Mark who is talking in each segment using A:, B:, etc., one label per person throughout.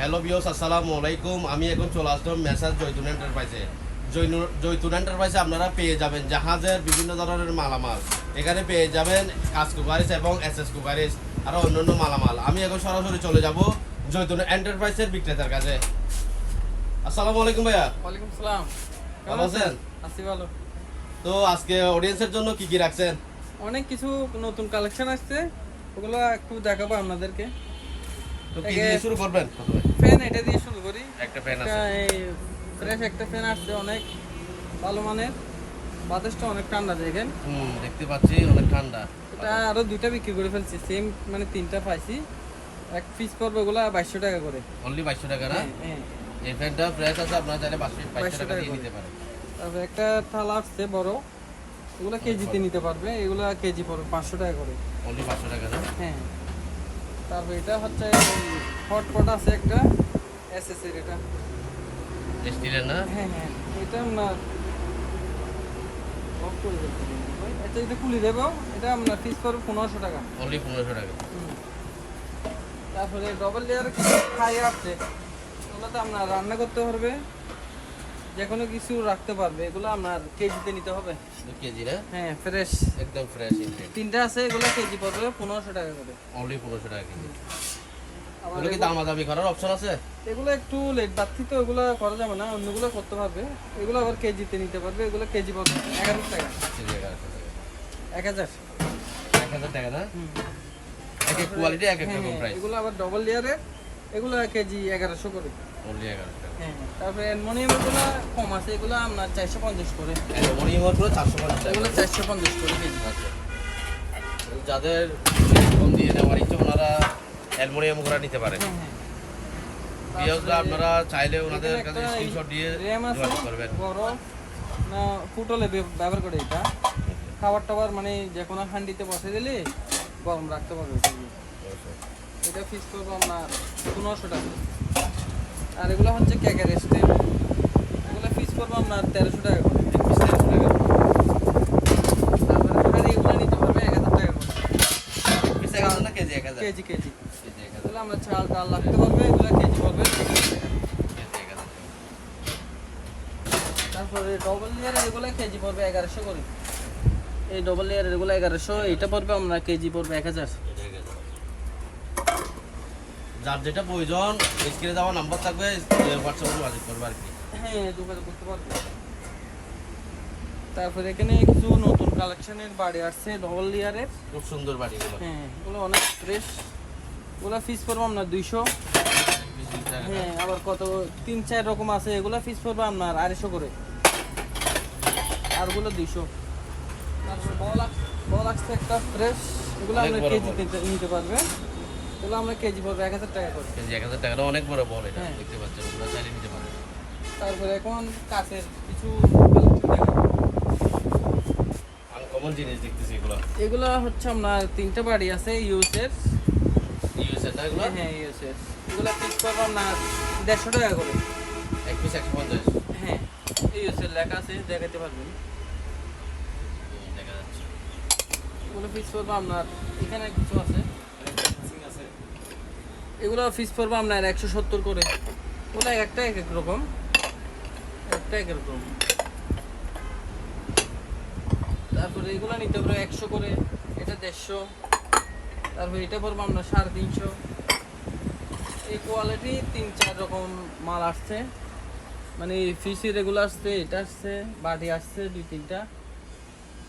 A: Hello বিয়স আসসালামু আলাইকুম আমি এখন চলে আসলাম মেসাজ জৈতুন এন্টারপ্রাইজে জৈতুন এন্টারপ্রাইজে আপনারা পেয়ে যাবেন জাহাজের বিভিন্ন ধরনের মালামাল। এখানে পেয়ে যাবেন কাজ কুকারিস এবং এস এস কুকারিস আরও অন্যান্য মালামাল। আমি এখন সরাসরি চলে যাব জৈতুন এন্টারপ্রাইজের বিক্রেতার কাছে। আসসালামু আলাইকুম ভাইয়া।
B: ওয়ালাইকুম সালাম।
A: ভালো আছেন?
B: আছি ভালো।
A: তো আজকে অডিয়েন্সের জন্য কি কি রাখছেন?
B: অনেক কিছু নতুন কালেকশন আসছে। ওগুলো একটু দেখাবো আপনাদেরকে।
A: তো কি দিয়ে শুরু করবেন?
B: ফ্যান এটা দিয়ে শুরু করি।
A: একটা ফ্যান আছে।
B: ফ্রেশ একটা ফ্যান আসছে অনেক ভালো মানের। বাতাসটা অনেক ঠান্ডা দেখেন।
A: হুম দেখতে পাচ্ছি অনেক ঠান্ডা।
B: এটা আরও দুইটা বিক্রি করে ফেলছি সেম মানে তিনটা পাইছি। এক পিস পড়বে ওগুলা বাইশশো টাকা করে।
A: অনলি বাইশশো টাকা না?
B: হ্যাঁ, হ্যাঁ।
A: এই ফ্যানটা ফ্রেশ আছে আপনারা চাইলে বাইশশো টাকা দিয়ে নিতে পারেন।
B: তারপরে একটা থালা আসছে বড়। এগুলো কেজিতে নিতে পারবে এগুলো কেজি পড়বে পাঁচশো টাকা করে।
A: অনলি পাঁচশো টাকা না?
B: হ্যাঁ। তারপর এটা হচ্ছে হটপট আছে একটা এসএস এর এটা।
A: স্টিলের না?
B: হ্যাঁ হ্যাঁ এটা আপনার অফ করে দিতে হবে। আচ্ছা এটা খুলে দেবো এটা আপনার ফিস পড়বে পনেরোশো টাকা।
A: অনলি পনেরোশো টাকা।
B: তারপরে ডবল লেয়ার খাই আছে ওগুলোতে আপনার রান্না করতে পারবে যে কোনো কিছু রাখতে পারবে এগুলো আপনার কেজিতে নিতে হবে।
A: দু কেজি না?
B: হ্যাঁ ফ্রেশ
A: একদম ফ্রেশ
B: তিনটা আছে এগুলো কেজি পড়বে পনেরোশো টাকা করে।
A: অনলি পনেরোশো টাকা কেজি। এগুলো কি
B: এগুলো-
A: দামাদামি করার অপশন আছে?
B: এগুলো একটু লেট বাড়তি তো এগুলো করা যাবে না অন্যগুলো করতে পারবে। এগুলো আবার কেজিতে নিতে পারবে এগুলো কেজি পড়বে এগারোশো টাকা। এক হাজার।
A: এক হাজার টাকা না?
B: হুম।
A: এক এক কোয়ালিটি এক এক
B: হ্যাঁ,
A: রকম
B: হ্যাঁ,
A: প্রাইস
B: এগুলো আবার ডবল লেয়ারের এগুলো কেজি এগারোশো করে।
A: অনলি এগারোশো টাকা।
B: হ্যাঁ তারপরে অ্যালমোনিয়ামেরগুলো কম আছে এগুলো আপনার চারশো পঞ্চাশ করে।
A: অ্যালুমিনিয়ামের পুরো চারশো পঞ্চাশ
B: এগুলো চারশো পঞ্চাশ করে কেজি।
A: আচ্ছা। যাদের কম দিয়ে নেওয়ার ইচ্ছে ওনারা অ্যালুমিনিয়াম করে নিতে পারে
B: হ্যাঁ হ্যাঁ।
A: আপনারা চাইলে ওনাদের কাছে স্ক্রিনশট দিয়ে যোগাযোগ করবেন।
B: বড় না ফুটলে ব্যবহার করে এটা। খাবার টাবার মানে যে কোনো হান্ডিতে বসে দিলে গরম রাখতে পারবে। এটা ফিস করব আপনার পনেরোশো টাকা। আর এগুলো হচ্ছে কেকের স্টেপ এগুলো ফিস করব আপনার তেরোশো টাকা করে। তারপরে এগুলো নিতে পারবে এক হাজার টাকা করে
A: কেজি
B: কেজি
A: এক হাজার
B: এগুলো আমরা চাল ডাল পারবে? এগুলো কেজি তারপরে ডবল এগুলো কেজি পড়বে? এগারোশো করে। এই ডবল এগুলো এগারোশো এটা পড়বে আমরা কেজি পড়বে এক হাজার।
A: যার যেটা প্রয়োজন স্ক্রিনে দেওয়া নাম্বার থাকবে হোয়াটসঅ্যাপে যোগাযোগ করবে আর কি।
B: হ্যাঁ যোগাযোগ করতে পারবে। তারপরে এখানে কিছু নতুন কালেকশনের বাড়ি আসছে ডবল লেয়ারের
A: খুব সুন্দর বাড়িগুলো।
B: হ্যাঁ এগুলো অনেক ফ্রেশ ওগুলো ফিস পড়ব আপনার দুইশো। হ্যাঁ আবার কত? তিন চার রকম আছে এগুলো ফিস পড়বে আপনার আড়াইশো করে। আর ওগুলো দুইশো। তারপর বল আস- বল আসছে একটা ফ্রেশ এগুলো
A: বড়।
B: কেজি। নিতে পারবে। এগুলো আমরা কেজি পড়বে এক হাজার টাকা করে।
A: কেজি এক হাজার অনেক বড় বল এটা
B: হ্যাঁ।
A: দেখতে পাচ্ছেন ওগুলো চাইলে নিতে
B: তারপরে এখন কাছের কিছু
A: আনকমন জিনিস দেখতেছি এগুলো।
B: এগুলো হচ্ছে আপনার তিনটা বাড়ি আছে ইউসের
A: না এগুলো?
B: হ্যাঁ ইউসের এগুলো পিস করব আপনার দেড়শো টাকা করে।
A: এক পিস একশো পঞ্চাশ?
B: হ্যাঁ। ইউসের লেখা আছে দেখাতে পারবেন।
A: দেখা যাচ্ছে।
B: এগুলো ফিস করব আপনার এখানে কিছু আছে। এগুলো ফিস করব আপনার একশো সত্তর করে। ওগুলো একটা এক এক রকম। একটা এক রকম। তারপরে এগুলো নিতে পারব একশো করে এটা দেড়শো। তারপরে এটা পড়ব আমরা সাড়ে তিনশো। এই কোয়ালিটি তিন চার রকম মাল আসছে। মানে ফিসের এগুলো আসছে এটা আসছে বাটি আসছে দুই তিনটা।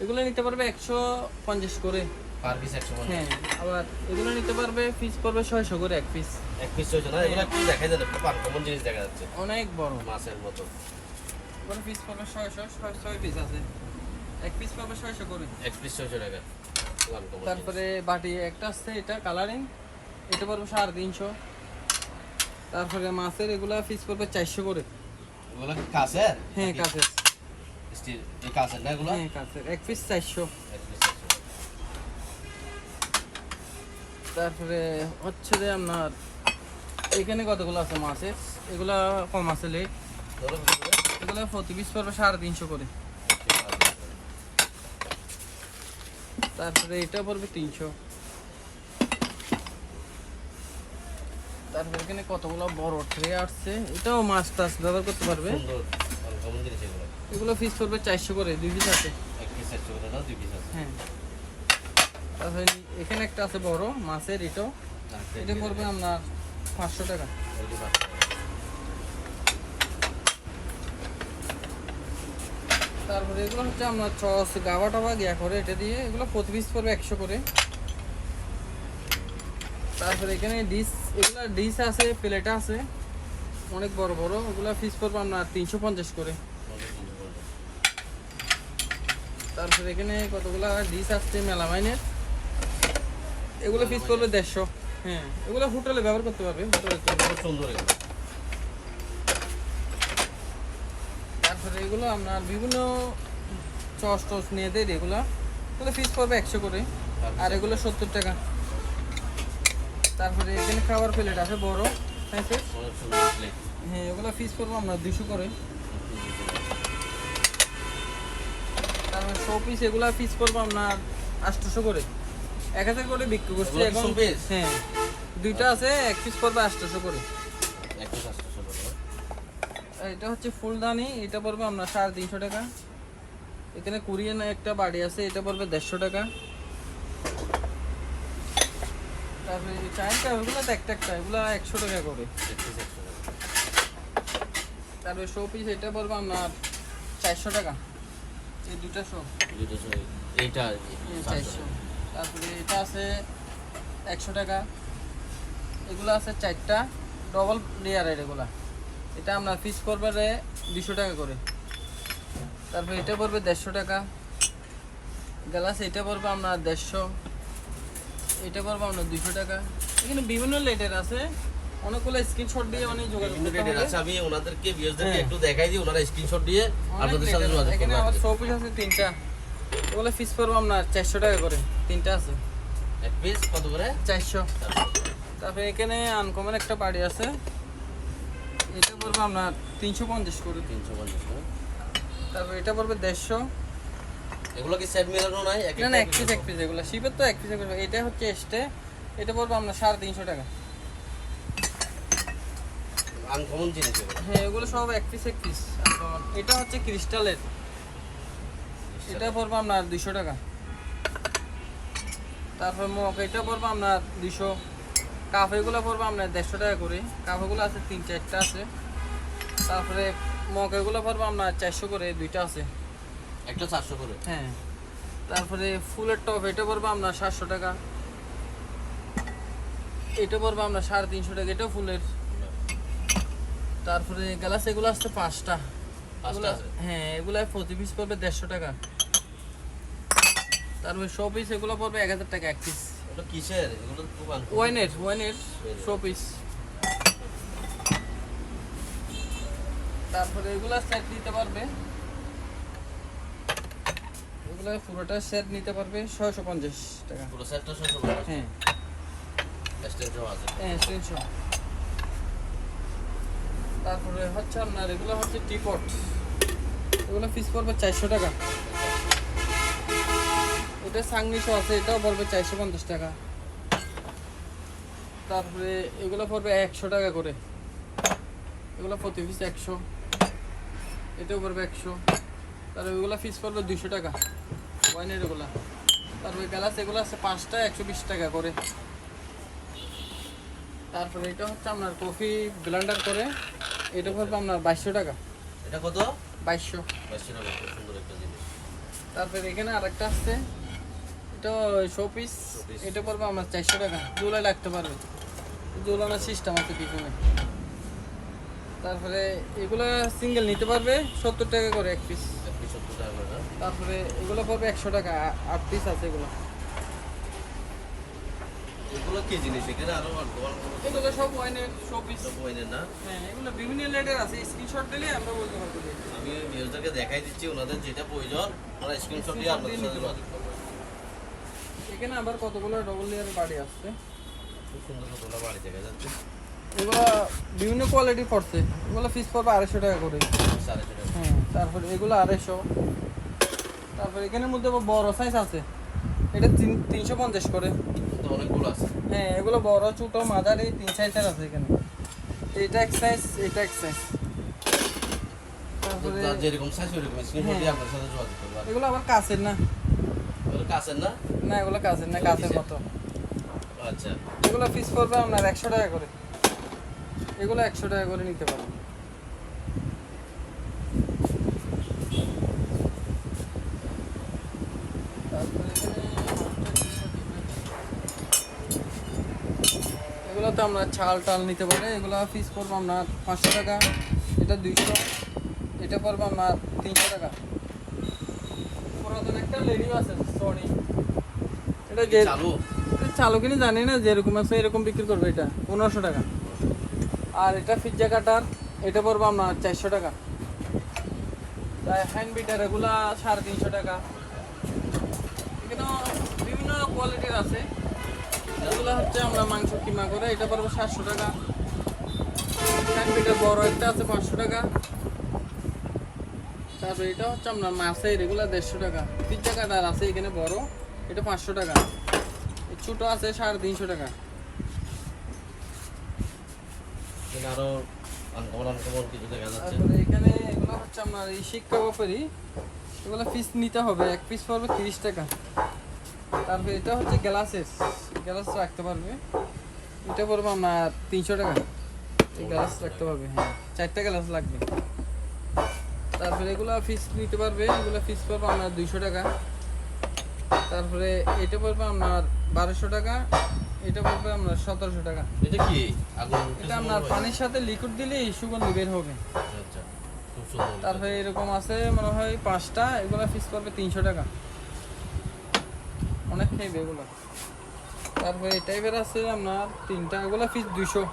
B: এগুলো নিতে পারবে একশো পঞ্চাশ করে।
A: পার পিস একশো পঞ্চাশ।
B: হ্যাঁ আবার এগুলো নিতে পারবে পিস পড়বে ছয়শো করে এক পিস
A: এক পিস হয়েছে না এগুলো একটু দেখাই যাবে খুব আনকমন জিনিস দেখা যাচ্ছে।
B: অনেক বড়।
A: মাছের মতো।
B: পিস পড়বে ছয়শো ছয় ছয় পিস আছে। এক পিস পড়বে ছয়শো করে।
A: এক পিস ছয়শো টাকা।
B: তারপরে বাটি একটা আসছে এটা কালারিং এটা পড়বে সাড়ে তিনশো। তারপরে মাছের এগুলা পিস পড়বে চারশো করে।
A: এগুলো কি কাছের
B: হ্যাঁ
A: না এগুলো?
B: হ্যাঁ এক পিস চারশো। তারপরে হচ্ছে যে আপনার এখানে কতগুলো আছে মাছের? এগুলা কম আছে লেট? এগুলো প্রতি পিস পড়বে সাড়ে তিনশো করে। তারপরে এটা পড়বে তিনশো। তারপর এখানে কতগুলো বড় ট্রে আসছে এটাও মাছ টাছ ব্যবহার করতে পারবে।
A: এগুলো।
B: পিস পড়বে চারশো করে দুই পিস আছে।
A: দুই পিস
B: হ্যাঁ। তারপরে এখানে একটা আছে বড় মাছের এটাও। এটা পড়বে আপনার পাঁচশো টাকা। তারপরে এগুলো হচ্ছে আপনার চস গাবা টাবা গিয়া করে এটা দিয়ে এগুলো প্রতি পিস পড়বে একশো করে। তারপরে এখানে ডিশ এগুলো ডিশ আছে, প্লেট আছে, অনেক বড় বড়, ওগুলো পিস পড়বে আপনার তিনশো পঞ্চাশ করে। তারপরে এখানে কতগুলো ডিশ আসছে, মেলামাইনের। এগুলো পিস পড়বে দেড়শো। হ্যাঁ এগুলো হোটেলে ব্যবহার করতে পারবে। হোটেলে
A: সুন্দর
B: তারপরে এগুলো আপনার বিভিন্ন চস টস নিয়ে দেয় এগুলো এগুলো পিস পড়বে একশো করে। আর এগুলো সত্তর টাকা। তারপরে এখানে খাবার প্লেট আছে বড় হ্যাঁ। হ্যাঁ এগুলো পিস পড়ব আপনার দুশো করে। তারপরে শো পিস এগুলো পিস পড়ব আপনার আটশোশো করে। এক হাজার করে বিক্রি করছে এখন? হ্যাঁ। দুইটা আছে এক পিস পড়বে আটশোশো করে
A: এক পিস আটশোশো করে না?
B: আর এটা হচ্ছে ফুলদানি এটা পড়বে আপনার সাড়ে তিনশো টাকা। এখানে কোরিয়ান একটা বাড়ি আছে এটা পড়বে দেড়শো টাকা। তারপরে চায়ের কাপ এগুলো তো একটা একটা এগুলো একশো টাকা করে। তারপরে শো পিস এটা পড়বে আপনার চারশো টাকা। এই দুটা শো
A: দুটো সই- এইটা
B: চারশো। তারপরে এটা আছে একশো টাকা। এগুলো আছে চারটা ডবল লেয়ারের এগুলা। এটা আপনার পিস পড়বে দুশো টাকা করে। তারপরে এটা পড়বে দেড়শো টাকা। গ্লাস এটা পড়বে আপনার দেড়শো। এটা পড়বে আপনার দুশো টাকা। এখানে বিভিন্ন লেটের আছে। অনেকগুলো স্ক্রিনশট দিয়ে অনেক যোগাযোগ করতে।
A: আছে আমি ওনাদেরকে ভিউয়ারদেরকে
B: হ্যাঁ।
A: একটু দেখাই দিই ওনারা স্ক্রিনশট দিয়ে আপনাদের সাথে যোগাযোগ করবে কি।
B: পিস আছে তিনটা। ওগুলো পিস পড়বে আপনার চারশো টাকা করে। তিনটা আছে।
A: এক পিস কত করে?
B: চারশো। তারপরে এখানে আনকমন একটা বাড়ি আছে। এটা পড়বে আপনার তিনশো পঞ্চাশ করে।
A: তিনশো পঞ্চাশ করে।
B: তারপর এটা পড়বে দেড়শো।
A: এগুলো কি সেট মিলানো নাই? এক
B: না না এক পিস এক পিস এগুলো। শিপের তো এক পিস এটা হচ্ছে এস্টে এটা পড়বে আপনার সাড়ে তিনশো টাকা।
A: আনকমন জিনিস
B: হ্যাঁ এগুলো সব এক পিস এক পিস এটা হচ্ছে ক্রিস্টালের এটা পড়বে আপনার দুশো টাকা। তারপর মগ এটা পড়বে আপনার দুশো কাপ এগুলো পড়বে আপনার দেড়শো টাকা করে। কাপ এগুলো আছে তিন চারটা আছে। তারপরে মগ এগুলো পড়বে আপনার চারশো করে দুইটা আছে।
A: একটা চারশো করে?
B: হ্যাঁ। তারপরে ফুলের টপ এটা পড়বে আপনার সাতশো টাকা। এটা পড়বে আপনার সাড়ে তিনশো টাকা এটাও ফুলের। তারপরে গ্লাস এগুলো আসছে পাঁচটা। হ্যাঁ এগুলো প্রতি পিস পড়বে দেড়শো টাকা। তারপরে শো পিস এগুলো পড়বে এক হাজার টাকা এক পিস
A: ওটা কিসের? এগুলো খুব।
B: ওয়াইনের ওয়াইনের শো পিস তারপরে এগুলা সেট নিতে পারবে। এগুলো পুরোটা সেট নিতে পারবে ছয়শো পঞ্চাশ টাকা।
A: পুরো সেটটা ছশো পঞ্চাশ?
B: হ্যাঁ। হ্যাঁ তিনশো তারপরে হচ্ছে আপনার এগুলো হচ্ছে টিপট এগুলো পিস পড়বে চারশো টাকা। এটা সাংনিশো আছে এটাও পড়বে চারশো পঞ্চাশ টাকা। তারপরে এগুলো পড়বে একশো টাকা করে। এগুলো প্রতি পিস একশো। এটাও পড়বে একশো। তারপরে এগুলো পিস পড়বে দুশো টাকা ওয়াইনের এগুলো। তারপরে গ্লাস এগুলো আছে পাঁচটা একশো বিশ টাকা করে। তারপরে এটা হচ্ছে আপনার কফি ব্লেন্ডার করে এটা পড়বে আপনার বাইশশো টাকা।
A: এটা কত?
B: বাইশশো।
A: বাইশশো টাকা সুন্দর একটা জিনিস।
B: তারপরে এখানে আরেকটা আছে এটা শো পিস এটা পড়বে আমার চারশো টাকা। জুলাই লাগতে পারবে। জুলানোর সিস্টেম আছে পিছনে। তারপরে এগুলো সিঙ্গেল নিতে পারবে সত্তর টাকা করে এক পিস তারপরে এগুলো পড়বে একশো টাকা আট পিস আছে এগুলো।
A: এগুলো কি জিনিস? এখানে আরও
B: এগুলো সব ওয়াইনের শো পিস
A: সব ওয়াইনের না?
B: হ্যাঁ এগুলো বিভিন্ন লেটের আছে। স্ক্রিনশট দিলে আমরা বলতে পারব।
A: আমি দেখাই দিচ্ছি ওনাদের যেটা প্রয়োজন ওরা স্ক্রিনশট দিয়ে আপনাদের সাথে
B: এখানে আবার কতগুলো ডবল লেয়ারের বাড়ি আসছে। এগুলো বিভিন্ন কোয়ালিটি পড়ছে। এগুলো ফিস পড়বে আড়াইশো টাকা করে। হ্যাঁ তারপরে এগুলো আড়াইশো। তারপরে এখানের মধ্যে বড় সাইজ আছে। এটা তিন তিনশো পঞ্চাশ করে।
A: অনেকগুলো আছে।
B: হ্যাঁ এগুলো বড় ছোটো মাঝারি তিন সাইজের আছে এখানে। এটা এক সাইজ এটা এক সাইজ
A: যেরকম সাইজ ওরকম
B: হ্যাঁ।
A: আর
B: এগুলো আবার কাছের না।
A: কাছের না?
B: না এগুলো কাছের না কাছের মতো।
A: আচ্ছা।
B: এগুলো পিস পড়বে আপনার একশো টাকা করে। এগুলো একশো টাকা করে নিতে পারবেন। এগুলো তো আমরা ছাল টাল নিতে পারে। এগুলো পিস পড়ব আপনার পাঁচশো টাকা এটা দুইশো এটা পড়ব আপনার তিনশো টাকা। পুরাতন একটা লেডিও আছে এটা যে
A: চালু।
B: চালু কিনে জানি না যেরকম আছে এরকম বিক্রি করবে এটা পনেরোশো টাকা। আর এটা পিজ্জা কাটার এটা পড়ব আপনার চারশো টাকা। তাই হ্যান্ড বিটার এগুলা সাড়ে তিনশো টাকা। এখানে বিভিন্ন কোয়ালিটির আছে। এগুলো হচ্ছে আমরা মাংস কিমা করে এটা পড়ব সাতশো টাকা। হ্যান্ড বিটার বড় একটা আছে পাঁচশো টাকা। তারপরে এটা হচ্ছে আপনার মাছের এগুলো দেড়শো টাকা। পিজ্জা কাটার আছে এখানে বড় এটা পাঁচশো টাকা। ছোট আছে সাড়ে তিনশো টাকা।
A: এখানে আরও আনকমন আনকমন কিছু দেখা যাচ্ছে?
B: তারপরে এখানে এগুলো হচ্ছে আপনার এই শিক্ষা ব্যাপারি এগুলো পিস নিতে হবে এক পিস পড়বে তিরিশ টাকা। তারপরে এটা হচ্ছে গ্লাস রাখতে পারবে। এটা পড়বে আপনার তিনশো টাকা। এই গ্লাস রাখতে পারবে হ্যাঁ চারটা গ্লাস লাগবে। তারপরে এগুলো ফিস নিতে পারবে এগুলো ফিস পড়বে আপনার দুইশো টাকা। তারপরে এটা পড়বে আপনার বারোশো টাকা এটা পড়বে আপনার সতেরোশো টাকা।
A: এটা কি?
B: এটা আপনার পানির সাথে লিকুইড দিলেই সুগন্ধি বের হবে।
A: আচ্ছা
B: তারপরে এরকম আছে মনে হয় পাঁচটা এগুলো ফিস পড়বে তিনশো টাকা। অনেক খাইবে এগুলো। তারপরে এই টাইপের আছে আপনার তিনটা এগুলো ফিস দুইশো।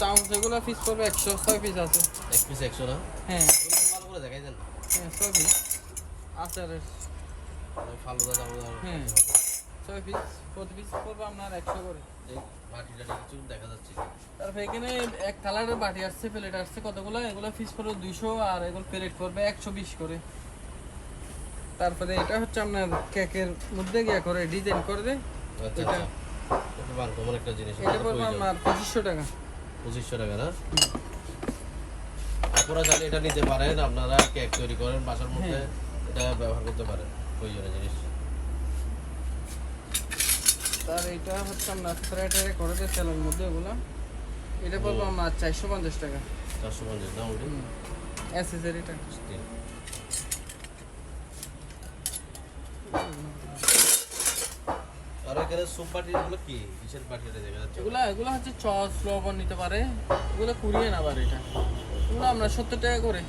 B: চামচ এগুলো ফিস পড়বে একশো ছয় পিস আছে।
A: এক পিস একশো না?
B: হ্যাঁ।
A: ভালো করে দেখাই দেন।
B: হ্যাঁ ছয় পিস আচারের।
A: ফালুদা যাব
B: হ্যাঁ। ছয় পিস প্রতি পিস পড়বে আপনার একশো করে।
A: বাটিটা দেখা যাচ্ছে।
B: তারপরে এখানে এক কালারের বাটি আসছে প্লেট আসছে কতগুলো? এগুলো ফিস পড়বে দুইশো আর এগুলো প্লেট পড়বে একশো বিশ করে। তারপরে এটা হচ্ছে আপনার কেকের মধ্যে গিয়ে করে ডিজাইন করে দেয়
A: আচ্ছা
B: এটা-
A: আচ্ছা। একটা জিনিস
B: এটা পড়বে আপনার পঁচিশশো টাকা।
A: পঁচিশশো টাকা না? আপনারা চাইলে এটা নিতে পারেন আপনারা কেক তৈরি করেন বাসার মধ্যে
B: হ্যাঁ।
A: এটা ব্যবহার করতে পারেন প্রয়োজনীয় জিনিস।
B: তার এটা হচ্ছে আপনার ফ্রাইটারে করে তেলের মধ্যে ওগুলো এটা পড়বে আমরা চারশো পঞ্চাশ টাকা।
A: চারশো পঞ্চাশ ওটি
B: অ্যাসেসরিটা
A: আর এখানে সুপ বাটি এগুলো কি? কিসের বাটি এটা দেখা যাচ্ছে?
B: এগুলো এগুলো হচ্ছে চস লবণ নিতে পারে। এগুলো কুড়িয়ে না আবার এটা। এগুলো আমরা সত্তর টাকা করে।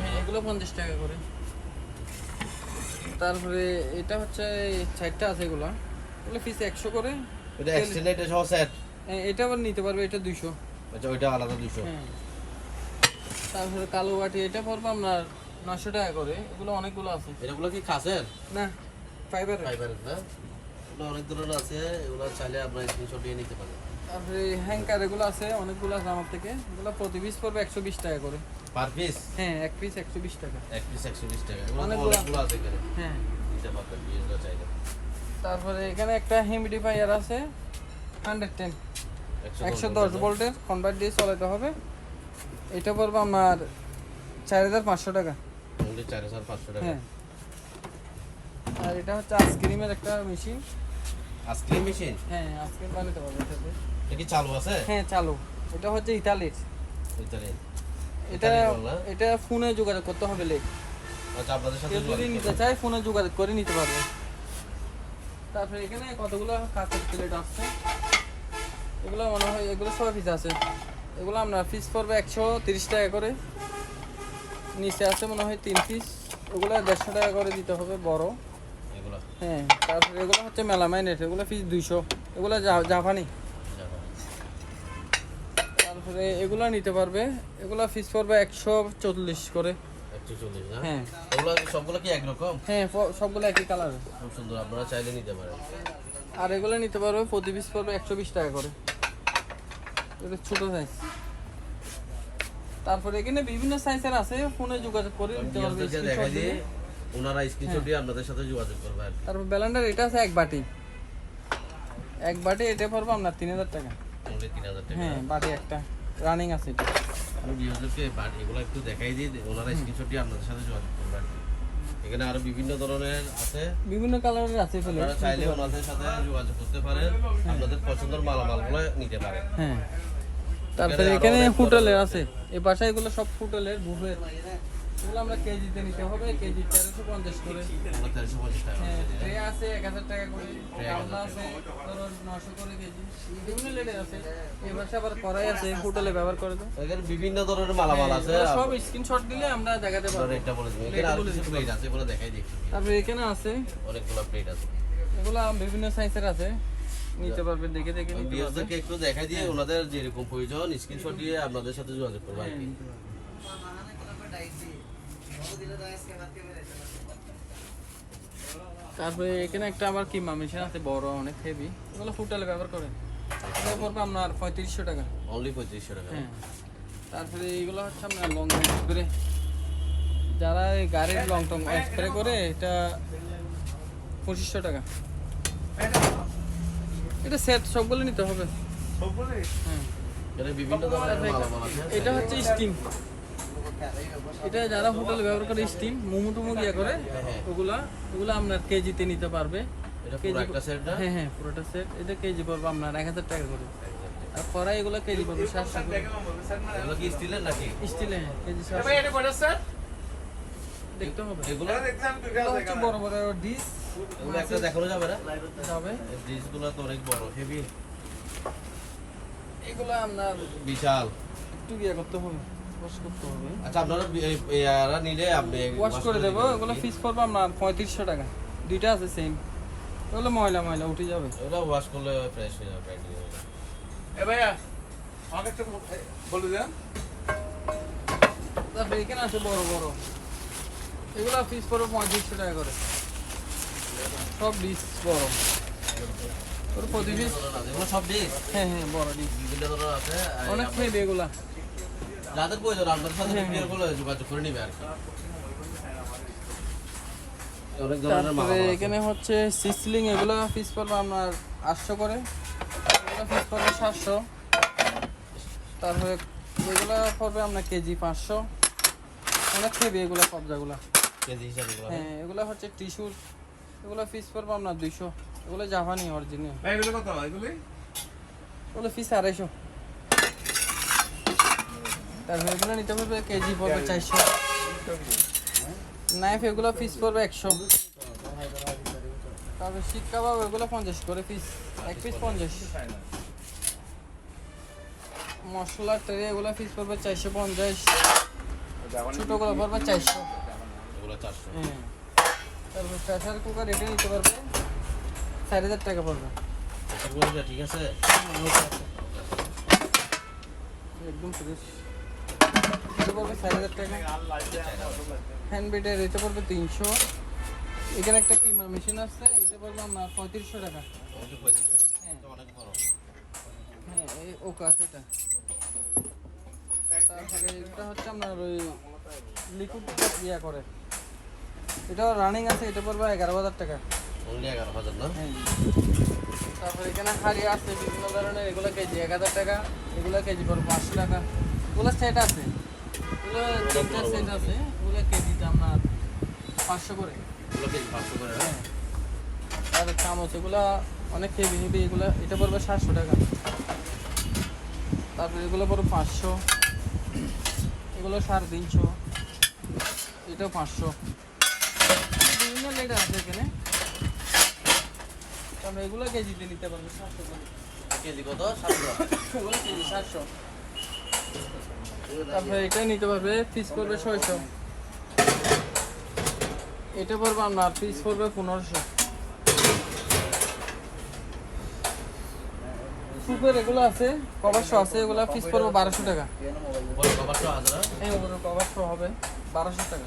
B: হ্যাঁ এগুলো পঞ্চাশ টাকা করে। তারপরে এটা হচ্ছে চারটা আছে এগুলো। এগুলো পিস একশো করে।
A: এটা এক্সটেন্ড এটা সহ সেট
B: হ্যাঁ, এটা আবার নিতে পারবে এটা দুইশো।
A: আচ্ছা ওইটা আলাদা দুশো
B: হ্যাঁ। তারপরে কালো বাটি এটা পড়বে আপনার নশো টাকা করে। এগুলো অনেকগুলো আছে।
A: এগুলো কি খাসের?
B: না ফাইবার
A: ফাইবারের না? এগুলো অনেক ধরনের আছে এগুলো চাইলে আপনার স্ক্রিনশট দিয়ে নিতে পারেন।
B: তারপরে হ্যাঙ্কার এগুলো আছে অনেকগুলো আছে আমার থেকে। এগুলো প্রতি পিস পড়বে একশো বিশ টাকা করে।
A: পার পিস
B: হ্যাঁ এক পিস একশো বিশ টাকা।
A: এক পিস একশো বিশ টাকা।
B: অনেকগুলো
A: অনেকগুলো আছে এখানে।
B: হ্যাঁ।
A: নিতে পারবেন বিয়েটা চাইলে।
B: তারপরে এখানে একটা হিউমিডিফায়ার আছে হান্ড্রেড টেন একশো দশ ভোল্টের কনভার্ট দিয়ে চালাতে হবে। এটা পড়বে আমার চার হাজার পাঁচশো টাকা।
A: চার হাজার পাঁচশো টাকা।
B: হ্যাঁ। আর এটা হচ্ছে আইসক্রিমের একটা মেশিন
A: আইসক্রিম মেশিন?
B: হ্যাঁ আইসক্রিম বানাতে পারবে এটাতে।
A: এটা কি চালু আছে?
B: হ্যাঁ চালু। এটা হচ্ছে ইতালির। এটা
A: ইতালির না?
B: এটা ফোনে যোগাযোগ করতে হবে লেখ
A: আচ্ছা আপনাদের সাথে
B: যদি নিতে। চায় ফোনে যোগাযোগ করে নিতে পারবে। তারপরে এখানে কতগুলো কাঁচের প্লেট আছে? এগুলো মনে হয় এগুলো সব পিস আছে। এগুলো আমরা পিস পড়বে একশো তিরিশ টাকা করে। নিচে আছে মনে হয় তিন পিস। ওগুলো দেড়শো টাকা করে দিতে হবে বড়।
A: এগুলো?
B: হ্যাঁ তারপরে এগুলো হচ্ছে মেলামাইনেট এগুলো পিস দুইশো। এগুলো জাপানি। তারপরে এগুলো নিতে পারবে এগুলো পিস পড়বে একশো চল্লিশ করে। হ্যাঁ।
A: এগুলো সবগুলো কি একরকম?
B: হ্যাঁ সবগুলো একই কালার।
A: খুব সুন্দর আপনারা চাইলে নিতে পারেন।
B: আর এগুলো নিতে পারবে প্রতি পিস পড়বে একশো বিশ টাকা করে। এটা ছোট সাইজ তারপরে এখানে বিভিন্ন সাইজের আছে ফোনে যোগাযোগ করে নিতে পারবে
A: ওনারা স্ক্রিনশট দিয়ে আপনাদের সাথে যোগাযোগ করবে আর।
B: তারপর ব্যালেন্ডার এটা আছে এক বাটি। এক বাটি এটা পড়বে আপনার তিন হাজার টাকা।
A: only 3000 টাকা।
B: হ্যাঁ বাড়ি একটা। রানিং আছে এটা।
A: আমি বাড়ি এগুলো একটু দেখাই দিই ওনারা স্ক্রিনশট দিয়ে আপনাদের সাথে যোগাযোগ করবে আর এখানে আরও বিভিন্ন ধরনের আছে।
B: বিভিন্ন কালারের আছে
A: আপনারা চাইলে ওনাদের সাথে যোগাযোগ করতে পারেন। আপনাদের পছন্দের মালামালগুলো নিতে পারেন।
B: হ্যাঁ। তারপরে এখানে
A: অনেক
B: আছে। এই এগুলো সব ফুটলের বুফের এগুলো আমরা কেজিতে নিতে হবে কেজি তেরোশো পঞ্চাশ করে।
A: তেরোশো পঞ্চাশ টাকা
B: হ্যাঁ। ট্রে আছে এক হাজার টাকা করে গামলা আছে ধরো নশো করে কেজি। বিভিন্ন লেডের আছে। পাশে আবার কড়াই আছে ফুটলে ব্যবহার করে তো
A: এখানে বিভিন্ন ধরনের মালামাল আছে।
B: সব স্ক্রিনশট দিলে আমরা দেখাতে পারব।
A: রেটটা বলে দিবেন এখানে আরও কিছু প্লেট আছে এগুলো দেখাই দিই।
B: তারপরে এখানে আছে।
A: অনেকগুলো প্লেট আছে।
B: এগুলো বিভিন্ন সাইজের আছে। নিতে পারবেন দেখে দেখে পারবেন।
A: একটু দেখাই দিয়ে ওনাদের যেরকম প্রয়োজন স্ক্রিনশট দিয়ে আপনাদের সাথে যোগাযোগ করবে আর কি।
B: তারপরে এখানে একটা আবার কিমা মেশিন আছে বড় অনেক হেভি এগুলো ফুটালে ব্যবহার করে এটা পড়বে আপনার পঁয়ত্রিশশো টাকা।
A: অনলি পঁয়ত্রিশশো টাকা।
B: হ্যাঁ। তারপরে এইগুলো হচ্ছে আপনার লং স্প্রে যারা এই গাড়ির লং টং স্প্রে করে এটা পঁচিশশো টাকা। এটা সেট সবগুলো নিতে হবে। হ্যাঁ।
A: এখানে বিভিন্ন ধরনের
B: এটা হচ্ছে স্টিম এটা যারা হোটেলে ব্যবহার করে স্টিম মোমো টুমো ইয়ে করে ওগুলা ওগুলা আপনার কেজিতে নিতে পারবে। হ্যাঁ হ্যাঁ পুরোটা সেট এটা কেজি পড়বে আপনার এক হাজার টাকা করে। আর কড়াই এগুলো কেজি পড়বে সাতশো করে।
A: স্টিলের নাকি?
B: স্টিলে হ্যাঁ কেজি সাতশো। দেখতে হবে।
A: এগুলো?
B: এগুলো হচ্ছে বড় বড় ডিশ
A: এগুলো একটা দেখানো যাবে না?
B: যাবে।
A: ডিশগুলো তো অনেক বড় হেভি
B: এগুলো আপনার
A: বিশাল।
B: একটু ইয়ে করতে হবে। ওয়াশ করতে হবে।
A: আচ্ছা আপনারা এরা নিলে আপনি
B: ওয়াশ করে দেবো। এগুলো ফিস পড়বে আপনার পঁয়ত্রিশশো টাকা। দুইটা আছে সেম এগুলো ময়লা ময়লা উঠে যাবে।
A: এগুলো ওয়াশ করলে ফ্রেশ হয়ে যাবে
C: এ ভাইয়া আমাকে একটা বলে দেন।
B: তারপরে এখানে আছে বড় বড়। এগুলো ফিস পড়বে পঁয়ত্রিশশো টাকা করে। সব ডিশ বড় ওর প্রতি পিস
A: সব
B: হ্যাঁ হ্যাঁ বড়
A: আর
B: অনেক খেয়ে এগুলা।
A: যাদের প্রয়োজন আপনাদের সাথে
B: হ্যাঁ,
A: ভিডিও কলে যোগাযোগ করে নিবে আর কি।
B: তারপরে এখানে হচ্ছে সিসলিং এগুলো ফিস পড়বে আপনার আটশো করে। এগুলো ফিস পড়বে সাতশো। তারপরে এগুলো পড়বে আপনার কেজি পাঁচশো। অনেক খেবে এগুলো কবজাগুলো।
A: কেজি হিসাবে
B: হ্যাঁ। এগুলো হচ্ছে টিস্যুর এগুলো ফিস পড়বে আপনার দুইশো। এগুলো জাপানি অরিজিনাল
C: ভাই এগুলো কত এগুলি?
B: ওগুলো ফিস আড়াইশো। তারপরে এগুলো নিতে পারবে কেজি পড়বে চারশো। নাইফ এগুলো ফিস পড়বে একশো। তারপরে শিক কাবাব এগুলো পঞ্চাশ করে পিস এক পিস পঞ্চাশ। মশলা ট্রে এগুলো পিস পড়বে চারশো পঞ্চাশ। ছোটোগুলো পড়বে চারশো। হ্যাঁ। তারপর প্রেশার কুকার এটা নিতে পারবে। চার হাজার টাকা পড়বে।
A: ঠিক আছে?
B: একদম ফ্রেশ পড়বে চার হাজার টাকা। হ্যান্ড এটা পড়বে তিনশো। এখানে একটা কিমা মেশিন আছে এটা পড়বে আপনার পঁয়ত্রিশশো টাকা। হ্যাঁ। হ্যাঁ এই ওকা আছে এটা। তারপরে এটা হচ্ছে আপনার ওই লিকুইড ইয়া করে। এটা রানিং আছে এটা পড়বে এগারো হাজার টাকা।
A: এগারো হাজার না?
B: হ্যাঁ। তারপরে এখানে হাড়ি আছে বিভিন্ন ধরনের এগুলো কেজি এক হাজার টাকা এগুলো কেজি পড়বে পাঁচশো টাকা। এগুলো সেট আছে। এগুলো তিনটা সেট আছে এগুলো কেজিতে আপনার পাঁচশো করে
A: কেজি পাঁচশো করে
B: হ্যাঁ আর চামচ এগুলো অনেক হেভি হেভি এগুলো এটা পড়বে সাতশো টাকা। তারপরে এগুলো পড়বে পাঁচশো এগুলো সাড়ে তিনশো এটাও পাঁচশো বিভিন্ন লেট আছে এখানে তারপরে এগুলো কেজিতে নিতে পারবে সাতশো
A: কেজি কত? সাতশো।
B: এগুলো কেজি সাতশো। তারপরে এটা নিতে পারবে পিস পড়বে ছয়শো। এটা পড়বে আপনার পিস পড়বে পনেরোশো। সুপের এগুলো আছে কভার শো আছে, এগুলো পিস পড়বে বারোশো টাকা। কভার শো হবে বারোশো টাকা।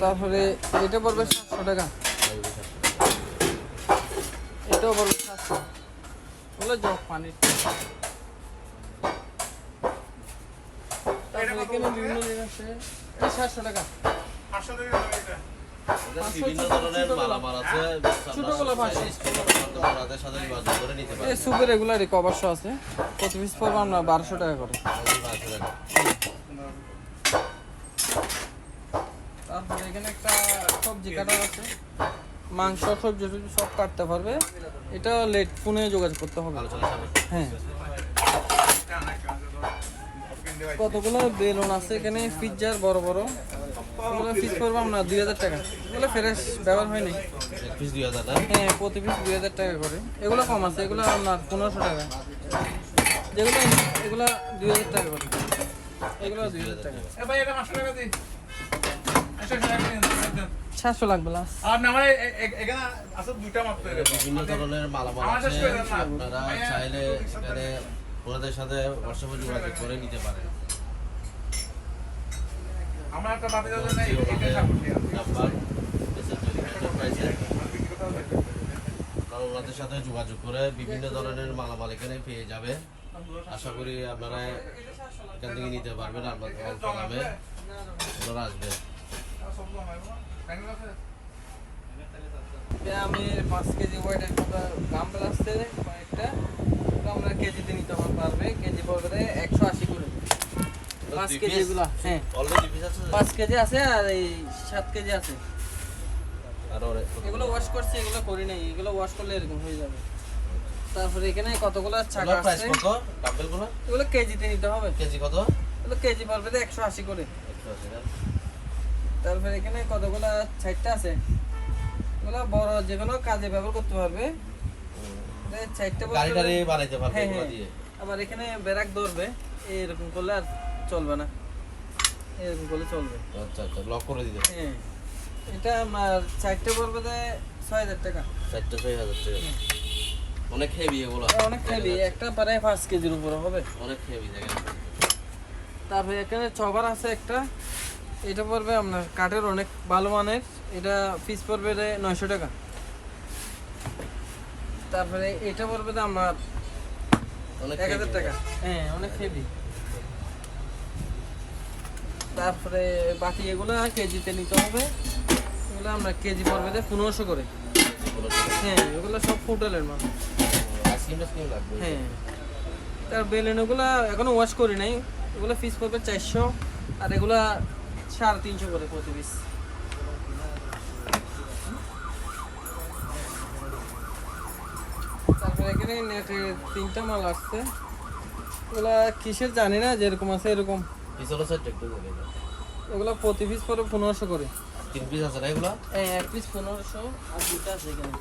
B: তারপরে এটা পড়বে সাতশো টাকা। এটাও পড়বে সাতশো। ওগুলো জগ পানির। তারপরে এখানে বিভিন্ন জিনিস আছে এটা সাতশো টাকা।
C: পাঁচশো টাকা দাম এটা।
A: এদের বিভিন্ন ধরনের মালামাল আছে
B: ছোটগুলো পাঁচশো।
A: ওনাদের সাথে যোগাযোগ করে নিতে
B: এই সুপের এগুলারই কভারশো আছে। প্রতি পিস পড়বে আমরা বারোশো টাকা করে। তারপরে এখানে একটা সবজি কাটার আছে। মাংস সবজি সব কাটতে পারবে। এটা লেট ফোনে যোগাযোগ করতে হবে। হ্যাঁ। কতগুলো বেলুন আছে এখানে? পিৎজার বড় বড়। এগুলো পিস করব আমরা দুই হাজার টাকা। এগুলো ফ্রেশ ব্যবহার হয়নি।
A: পিস দুই হাজার না?
B: হ্যাঁ প্রতি পিস দুই হাজার টাকা করে। এগুলো কম আছে এগুলো আপনার পনেরোশো টাকা। যেগুলো এগুলো দুই হাজার টাকা করে। এগুলো দুই হাজার টাকা।
C: ভাই এটা পাঁচশো টাকা
B: সাতশো লাগবে লাস্ট
C: আর না এ- এখানে আছে দুইটা মাত্র
A: বিভিন্ন ধরনের মালামাল আছে
C: শেষ করে দেন না।
A: আপনারা চাইলে এখানে ওনাদের সাথে হোয়াটসঅ্যাপে যোগাযোগ করে নিতে পারেন
C: আমার একটা বাতি যাচ্ছে না
A: ওনাদের
C: এটা সাপোর্ট দিয়া
A: নাম্বার। আপনারা ওনাদের সাথে যোগাযোগ করে বিভিন্ন ধরনের মালামাল এখানে পেয়ে যাবে আশা করি আপনারা এখান থেকে নিতে পারবেন আপনাদের অল্প দামে ওনারা আসবেন
C: আর সব দাম না? ব্যাঙ্গালোর আছে?
B: আমি পাঁচ কেজি ওয়েটের মতো গাম্বেল আসছে কয়েকটা আমরা কেজিতে নিতে পারবে। কেজি পড়বে একশো আশি করে। পাঁচ কেজি? হ্যাঁ। পাঁচ কেজি আছে আর এই সাত কেজি আছে।
A: আর ওরে
B: এগুলো ওয়াশ করছি এগুলো করি নাই। এগুলো ওয়াশ করলে এরকম হয়ে যাবে। তারপরে এখানে কতগুলো
A: প্রাইস
B: আছে?
A: কত? ডাম্বেলগুলো?
B: এগুলো কেজিতে নিতে হবে।
A: কেজি কত?
B: এগুলো কেজি পড়বে একশো আশি করে।
A: একশো আশি না?
B: তারপরে এখানে কতগুলো সাইডটা আছে? এগুলো বড় যে কোনো কাজে ব্যবহার করতে পারবে।
A: বানাইতে পারবে
B: হ্যাঁ,
A: এগুলো
B: হ্যাঁ।
A: দিয়ে।
B: আবার এখানে ব্যারাক ধরবে এরকম করলে আর চলবে না। এরকম করলে চলবে।
A: আচ্ছা আচ্ছা লক করে দিতে
B: হ্যাঁ। এটা আমার চারটে পড়বে ছয় হাজার টাকা।
A: চারটা ছয় হাজার টাকা। অনেক হেভি এগুলো।
B: অনেক হেভি একটা প্রায় পাঁচ কেজির উপরে হবে।
A: অনেক হেভি দেখেন
B: তারপরে এখানে চবার আছে একটা। এটা পড়বে আপনার কাঠের অনেক ভালো মানের। এটা পিস পড়বে নয়শো টাকা। তারপরে এটা পড়বে যে আমার
A: অনেক
B: এক হাজার টাকা। হ্যাঁ অনেক হেভি তারপরে বাকি এগুলো কেজিতে নিতে হবে। এগুলো আমরা কেজি পড়বে যে পনেরোশো করে। হ্যাঁ এগুলো সব ফুটালের মাল। হ্যাঁ। তার বেলুন ওগুলো এখনও ওয়াশ করি নাই। এগুলো পিস পড়বে চারশো। আর এগুলা সাড়ে তিনশো করে প্রতি পিস তারপরে এখানে নেটের তিনটা মাল আসছে। এগুলা কিসের জানি না যেরকম আছে এরকম। এগুলো প্রতি পিস পড়বে পনেরোশো করে।
A: তিন পিস আছে না এগুলো?
B: এক পিস পনেরোশো আর দুটো আছে এখানে।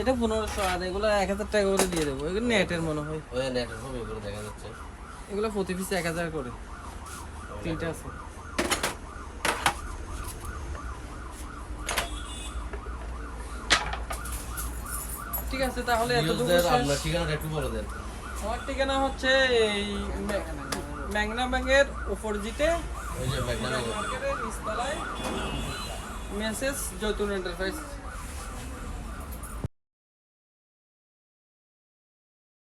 B: এটা পনেরোশো আর এগুলো এক হাজার টাকা করে দিয়ে দেবো। এগুলো নেটের মনে হয়।
A: ওই নেটের এগুলো দেখা যাচ্ছে।
B: এগুলো প্রতি পিস এক হাজার করে। তিনটা আছে। ঠিক আছে তাহলে।
A: আপনার ঠিকানাটা একটু বলে দেন।
B: আমার ঠিকানা হচ্ছে এই ম্যাংনা ব্যাংকের উপর জিতে নিচতলায়। মেসেজ জৈতুন এন্টারপ্রাইজ।